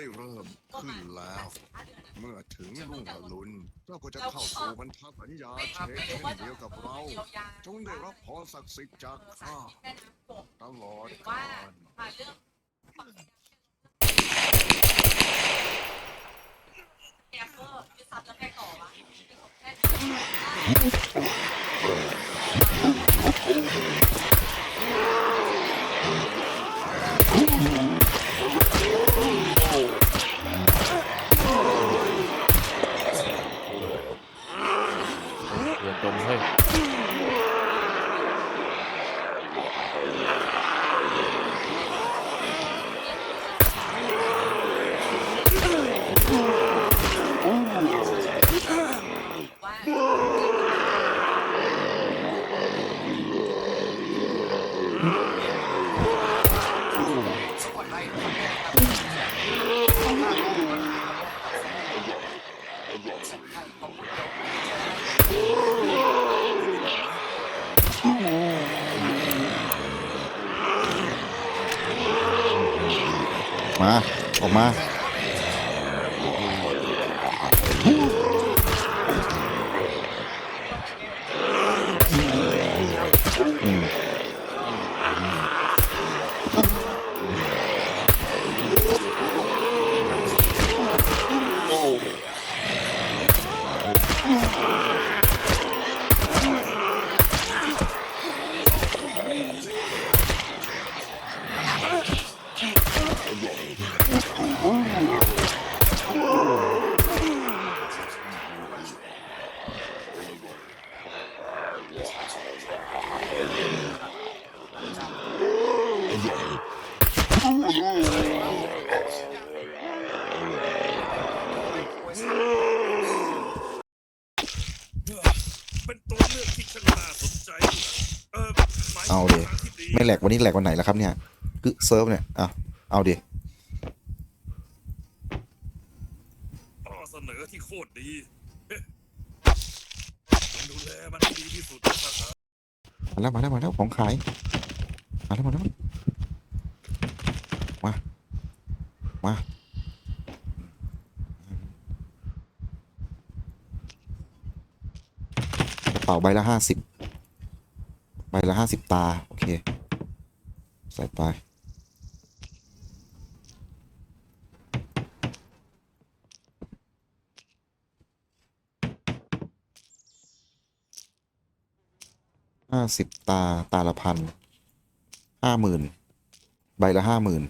ได้เริ่มขึ้นแล้ว เมื่อถึงรุ่งอรุณเราก็จะเข้าสู่บรรทัดสัญญาเช็คเช่นเดียวกับเรา จงได้รับพรศักดิ์สิทธิ์จากข้าตลอดกาลอ มา ออกมา เอาดิทางที่ดีไม่แหลกวันนี้แหลกวันไหนแล้วครับเนี่ยคือเซิร์ฟเนี่ยอะเอาดิข้อเสนอที่โคตรดีเอ๊ะต้องดูแลมันให้ดีที่สุดนะครับมาแล้วมาแล้วมาแล้วของขายมาแล้วมาแล้วมามากระเป๋าใบละห้าสิบ ใบละห้าสิบตา โอเค ใส่ไปห้าสิบตาตาละพันห้าหมื่นใบละห้าหมื่น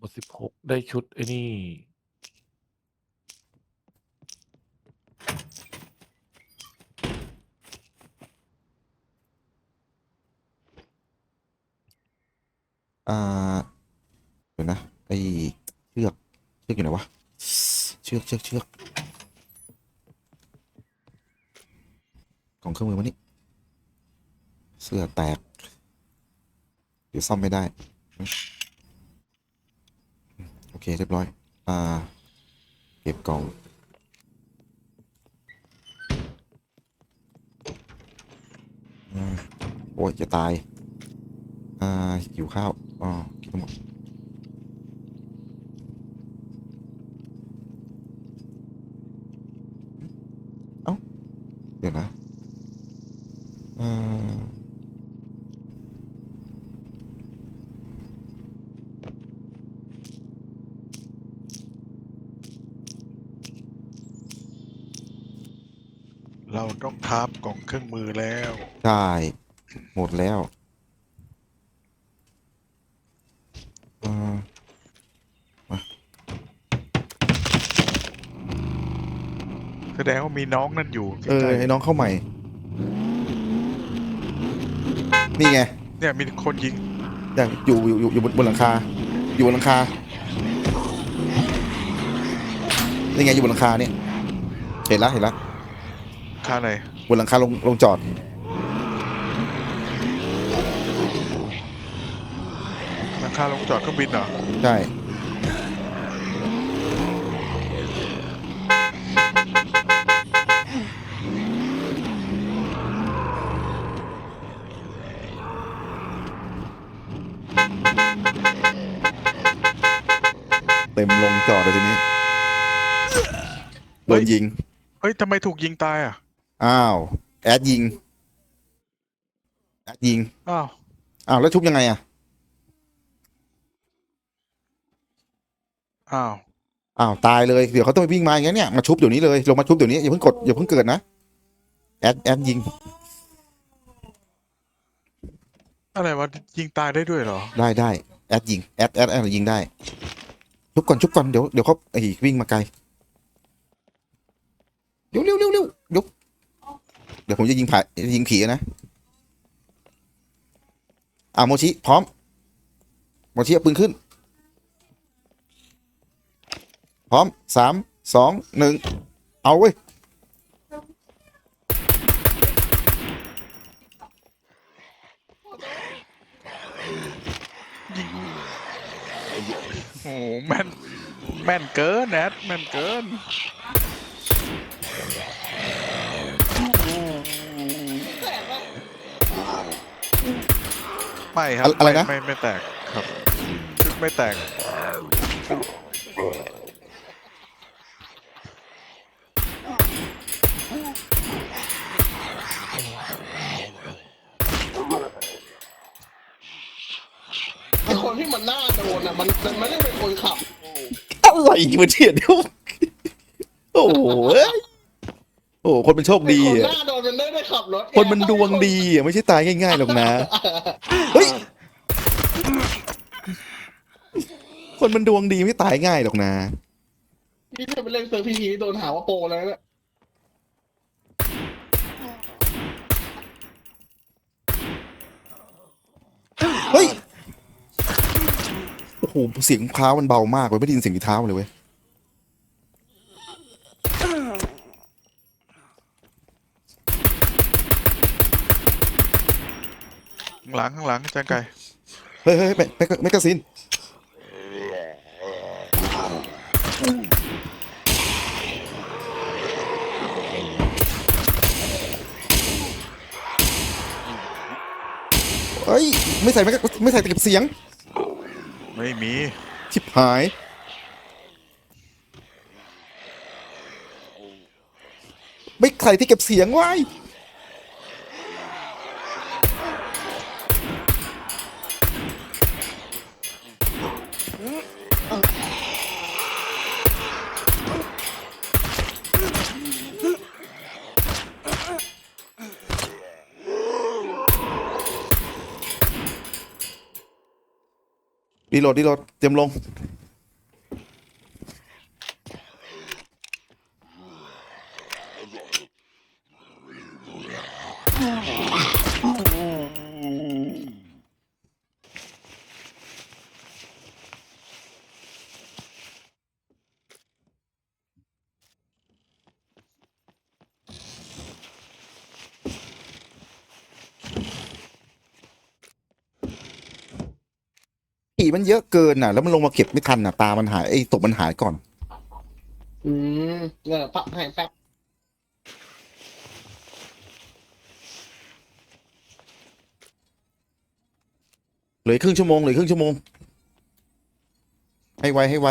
บทสิบหกได้ชุดไอ้นี่ อ่าเดี๋ยวนะไอเชือกเชือกอยู่ไหนวะเชือกเชือกเชือกของเครื่องมือมานี่เสื้อแตกเดี๋ยวซ่อมไม่ได้ โอเค เรียบร้อย อ่า เก็บกล่องอโอ้ย จะตาย อ่าหิวข้าว อ๋อกินทั้งหมดเอ้า เดี๋ยวนะอ่าเราต้องทับกล่องเครื่องมือแล้วใช่หมดแล้ว แสดงว่ามีน้องนั่นอยู่เออใกล้ให้น้องเข้าใหม่ นี่ไงๆเนี่ยมีคนยิงอยากอยู่อยู่อยู่อยู่บนบนหลังคา อยู่บนหลังคา นี่ไงอยู่บนหลังคาเนี่ย เห็นแล้วเห็นแล้วค่าไหนบนหลังคาลงลงจอดหลังคาลงจอดเครื่องบินเหรอ ใช่ ดนยิง เฮ้ยทำไมถูกยิงตายอะ อ้าว แอดยิง แอดยิง อ้าวอ้าวแล้วชุบยังไงอะ อ้าวอ้าวตายเลย เดี๋ยวเขาต้องไปวิ่งมาอย่างงี้นเนี่ย มาชุบเดี๋ยวนี้เลย ลงมาชุบเดี๋ยวนี้อย่าเพิ่งกดอย่าเพิ่งเกิดนะ แอดแอดยิง อะไรวะยิงตายได้ด้วยเหรอ ได้ได้แอดยิง แอดแอดแอดยิงได้ ชุบก่อนชุบก่อนเดี๋ยวเดี๋ยวเขาไอ้วิ่งมาไกล เร็วเร็วเร็วเร็วยวเดี๋ยวผมจะยิงผ่ายิงผีนะอ่าโมชิพร้อมโมชิเอาปืนขึ้น พร้อมสามสองหนึ่งเอาเว้ยโอ้โหแม่นแม่นเกินแอดแม่นเกิน ไม่ครับอะไรนะ ไม่ไม่ไม่แตกครับชุดไม่แตก ไอคนที่มันหน้าโดนอะมันมันไม่ได้เป็นคนขับ อะไรมาเทียเดียวโอ้โหเอ้ยโอ้โหคนเป็นโชคไอดีคนอะหน้าโดนมันไม่ได้ ขับรถคนมันดวงดีอะไม่ใช่ตายง่ายๆหรอกนะ เฮ้ย คนมันดวงดีไม่ตายง่ายหรอกนะพี่จะไปเล่นเซอร์พีพีโดนหาว่าโปรแล้วเนี่ยเฮ้ย โอ้โห เสียงเท้ามันเบามากเลยไม่ได้ยินเสียงเท้าเลยเว้ย ข้างหลังข้างหลังอาจารย์ไก่เฮ้ยเฮ้ยเฮ้ยแมกแมกกาซีนเฮ้ยไม่ใส่แมกกไม่ใส่ตะเก็บเสียงไม่มีชิบหาย ไม่ใส่ที่เก็บเสียงไว้ รีโหลดรีโหลดเตรียมลงผี มันเยอะเกินน่ะ แล้วมันลงมาเก็บไม่ทันน่ะตามันหายไอ้ตกมันหายก่อน อืมเนี่ยพับให้แป๊บเหลืออกครึ่งชั่วโมงเหลืออกครึ่งชั่วโมง ให้ไวให้ไว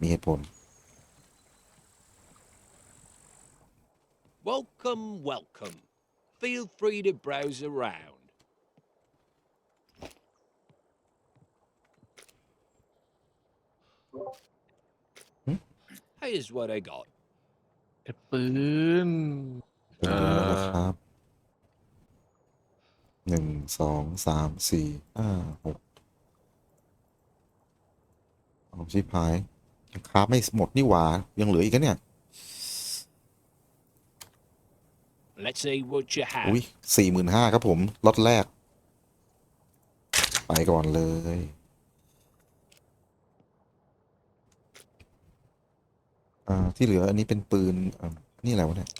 มีเหตุผล Welcome, welcome. Feel free to browse around. Hmm? Here's what I got. ไอ้ปืนเป็นอ่าตัวแล้วครับหนึ่งสองสามสี่ห้าหกเอาชิบหายยังค้าไม่หมดนี่หว่า ยังเหลืออีกนะเนี่ย Let's see what you have. อุ้ยสี่หมื่นห้าครับผมล็อตแรก ไปก่อนเลย อ่า ที่เหลืออันนี้เป็นปืนอ่านี่อะไรวะเนี่ย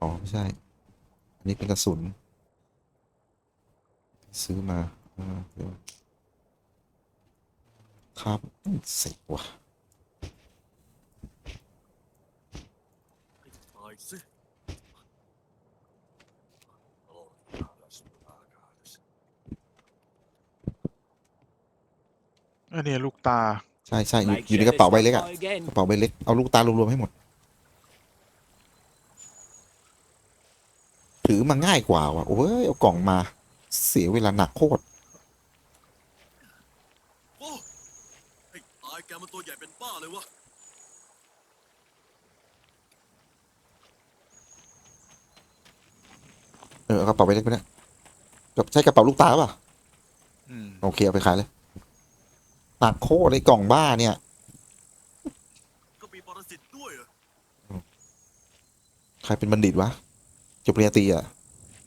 อ๋อ ไม่ใช่ อันนี้เป็นกระสุน ซื้อมาอ่าเดี๋ยวครับเสร็จว่ะ ตายสิ อันนี้ลูกตา ใช่ใช่อยู่ Make อยู่ใน sure กระ they เป๋าใบ stop เล็กอะ by again. กระเป๋าใบเล็กเอาลูกตารวมๆให้หมด ถือมาง่ายกว่าว่ะโอ้ยเอากล่องมา เสียเวลาหนักโคตรโอ้ไอ้ตายแกมันตัวใหญ่เป็นบ้าเลยวะเออเอากระเป๋าใบเล็กไปเนี่ยกับใช้กระเป๋าลูกตาป่ะอืมโอเคเอาไปขายเลย หนักโคตรไอ้กล่องบ้าเนี่ย ก็มีปรสิตด้วยเหรอใครเป็นบัณฑิตวะ จบปริญญาตรีอะ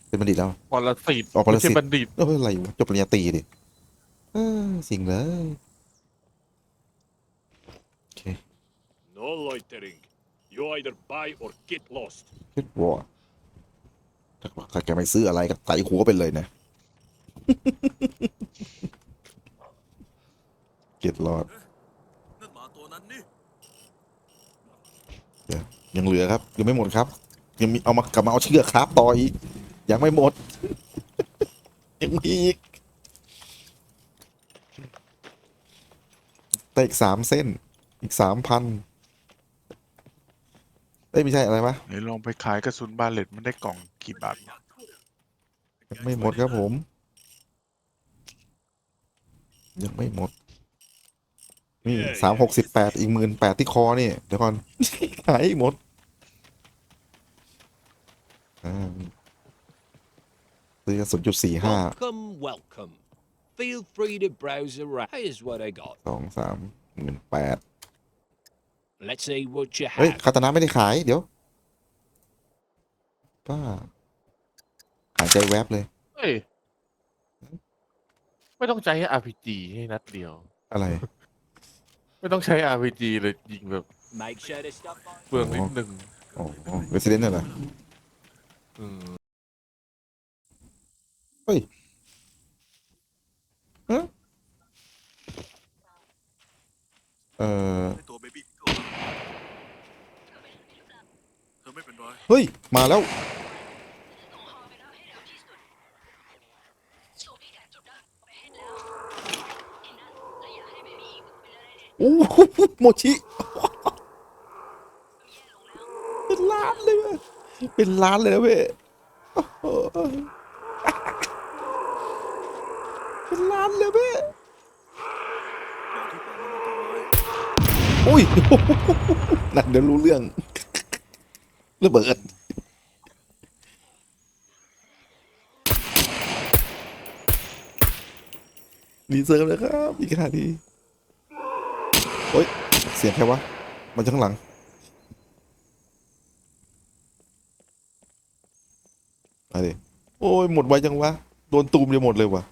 เป็นบัณฑิตแล้ว ปรสิตอ๋อปรสิต ไม่ใช่บัณฑิต เอออะไรวะจบปริญญาตรีดิเออสิ่งเลย No loitering. You either buy or get lost. คิดว่าถ้าถ้าแกไม่ซื้ออะไรก็ไต่หัวไปเลยนะ เก็ดรอดนั่นหมาตัวนั้นนี่ยังเหลือครับ ยังไม่หมดครับ ยังมีเอามากลับมาเอาเชือกครับต่ออีกยังไม่หมด ยังมีอีกแต่อีกสามเส้น อีกสามพันเอ้ยไม่ใช่อะไรวะไหนลองไปขายกระสุนบาเลตมันได้กล่องกี่บาทวะยังไม่หมดครับผม ยังไม่หมด นี่สามหกสิบแปดอีกหมื่นแปดที่คอนี่เดี๋ยวก่อนหายอีกหมดอ่าซื้อกระสุนจุดสี่ห้า Welcome, welcome. Feel free to browse around. Here's what I got. สองสามหมื่นแปด Let's see what you เฮ้ย have. คาตานะไม่ได้ขายเดี๋ยวป้าหายใจแวบเลยเฮ้ยไม่ต้องใช้ RPG ให้นัดเดียวอะไร ไม่ต้องใช้ RPG เลยยิงแบบ Make sure to stop by. เปลืองนิดนึงอ๋อเรสซิเดนต์เหรออืมเออไอ้ตัวเบบี้เธอไม่เป็นไรเฮ้ย มาแล้ว โมชิเป็นล้านเลยเป็นล้านเลยนะเว้ยเป็นล้านเลยเว้ยอย่างที่บอกมันอันตรายอุ้ยนั่นเดี๋ยวรู้เรื่องระเบิดรีเซิร์ฟเลยครับ อีกห้าที โอ้ย เสียงใครวะมาจากข้างหลัง มาดิ โอ้ย หมดไวจังวะ โดนตูมเลยหมดเลยวะ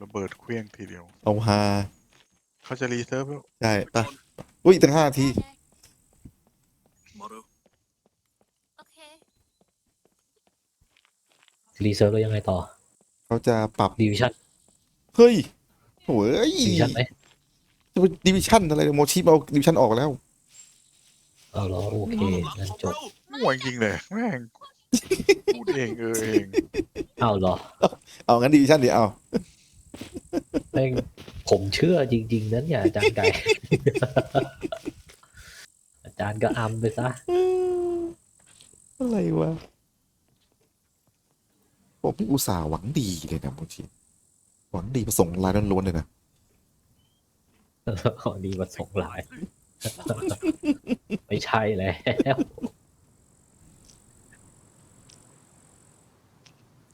ระเบิดเครื่องทีเดียว เอาฮาเขาจะรีเซิร์ฟแล้วใช่ปะอุ้ยตั้งห้าทีมาเร็วโอเครีเซิร์ฟแล้วยังไงต่อเขาจะปรับดิวิชั่น เฮ้ย โอ้ยดิวิชั่นไหมดิวิชั่นอะไรเนี่ยโมชิเอาดิวิชั่นออกแล้วเอาเหรอโอเคงั้นจบห่วยจริงเลยแม่งพูดเองเออเองเอาเหรอเอางั้นดิวิชั่นเดี๋ยวเอาแม่งผมเชื่อจริง ๆ นั้นเนี่ยอาจารย์ไก่อาจารย์ก็อำไปซะอะไรวะผมอุตส่าห์หวังดีเลยนะโมชิ หวังดีประสงค์ลายล้วนๆเลยนะขอดีมาส่งไลาย ไม่ใช่แล้ว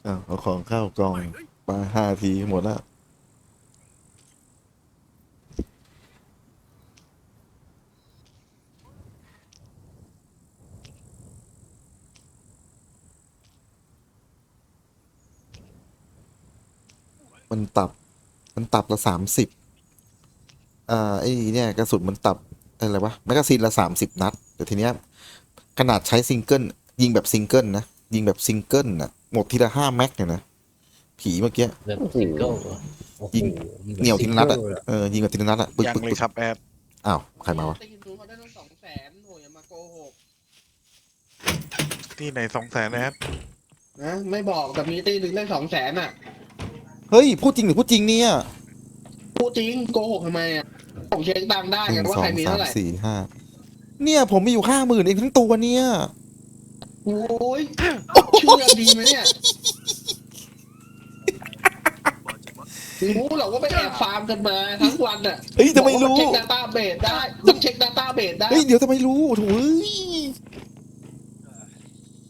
อ้าวเอาของเข้ากล่องปลาห้าทีหมดแล้ว มันตับ มันตับละสามสิบอ่าไอ้เนี่ยกระสุนมันตับอะไรวะแมกกาซีนละสามสิบนัด แต่ทีเนี้ยขนาดใช้ซิงเกิลยิงแบบซิงเกิลนะ ยิงแบบซิงเกิลนะหมดทีละห้าแม็กเนี่ยนะ ผีเมื่อกี้แบบโอ้โหซิงเกิลเหรอโอ้โหยิงยิแบบเหนียวทีละนัดอะซิงเกิลเหรอเออยิงกับทีละนัดอะปึ๊กยังปึ๊กเลยปึ๊กครับแอดอ้าวใครมาวะตีหนูมาได้ตั้งสองแสนโอ้ยอย่ามาโกหกที่ไหนสองแสนแอดนะไม่บอกแต่มีตีหนึ่งได้สองแสนอะ เฮ้ย พูดจริงหรือพูดจริงเนี่ยพูดจริงโกหกทำไมอะผมเช็คตังค์ได้หกันึ่นงว่าสอใครงมีสาเท่ามไหร่สี่ห้าเนี่ยผมมีอยู่ห้าหมื่นเองทั้งตัวเนี่ย โอ้ยเชื่อดีไหมเนี่ยรู้เหรอว่าไปแอบฟาร์มกันมาทั้งวันอะเฮ้ยทำไมรู้ บอกว่าเช็คดาต้าเบสได้ต้องเช็คดาต้าเบสได้เฮ้ยเดี๋ยวทำไมรู้โถุย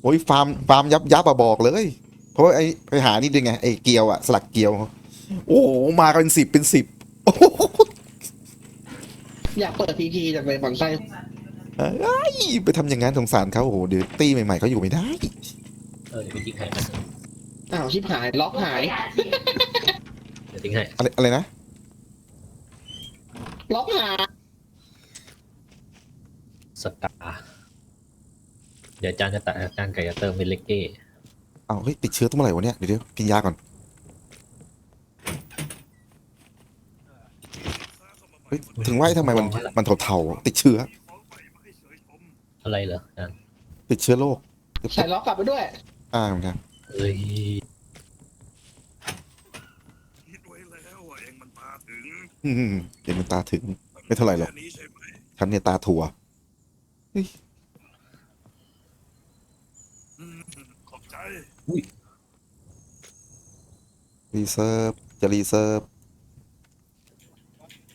โอ้ยฟาร์มฟาร์มยับยับอะบอกเลย เพราะว่าไอ้ไปหานี่ด้วยไงไอ้เกียวอะสลักเกียว โอ้โหมากันเป็นสิบเป็นสิบโอ้โหอยากเปิดทีทีจากในฝันไส้เอ้ยไปทำอย่างนั้นสงสารเขาโอ้โหเดี๋ยวตีใหม่ๆเขาอยู่ไม่ได้ เออเดี๋ยวไปทิ้งให้มันอ้าวชิบหายล็อกหาย เดี๋ยวทิ้งให้อะไรอะไรนะล็อกหายสกาเดี๋ยวอาจารย์จะตัดอาจารย์ไก่จะเติมเป็นเลกเก้ เอาเฮ้ยติดเชื้อตั้งเมื่อไหร่วะเนี่ยเดี๋ยวเดี๋ยวกินยาก่อนเฮ้ยถึงว่าไอ้ทำไมมันมันเทาๆติดเชื้อ อะไรเหรออาจารย์ติดเชื้อโรคใส่ล็อกกลับไปด้วย อ่าเหมือนกันเอ้ยคิดไว้แล้วว่าเองมันตาถึงอืมเห็นมันตาถึง ไม่เท่าไหร่หรอก แค่นี้ใช่ไหม ฉันเนี่ยตาถั่วอืมขอบใจ รีเซิร์ฟจะรีเซิร์ฟ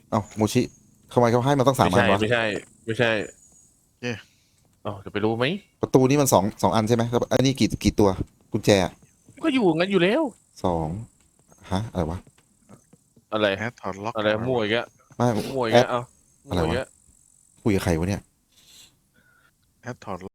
เอ้าโมชิทำไมเขาให้มาต้องสามไม่อันใช่วะไม่ใช่ ไม่ใช่เอ๊ะอ๋อจะไปรู้ไหมประตูนี้มันสองสองอันใช่ไหมแล้วอันนี้กี่กี่ตัวกุญแจก็อยู่งั้นอยู่แล้ว สองฮะอะไรวะอะไร แอดถอดล็อกอะไรมั่วอีกอะไม่ มั่วอีกแออะดเอาอะไรวะมั่วอีกอะคุยกับใครวะเนี่ย แอดถอด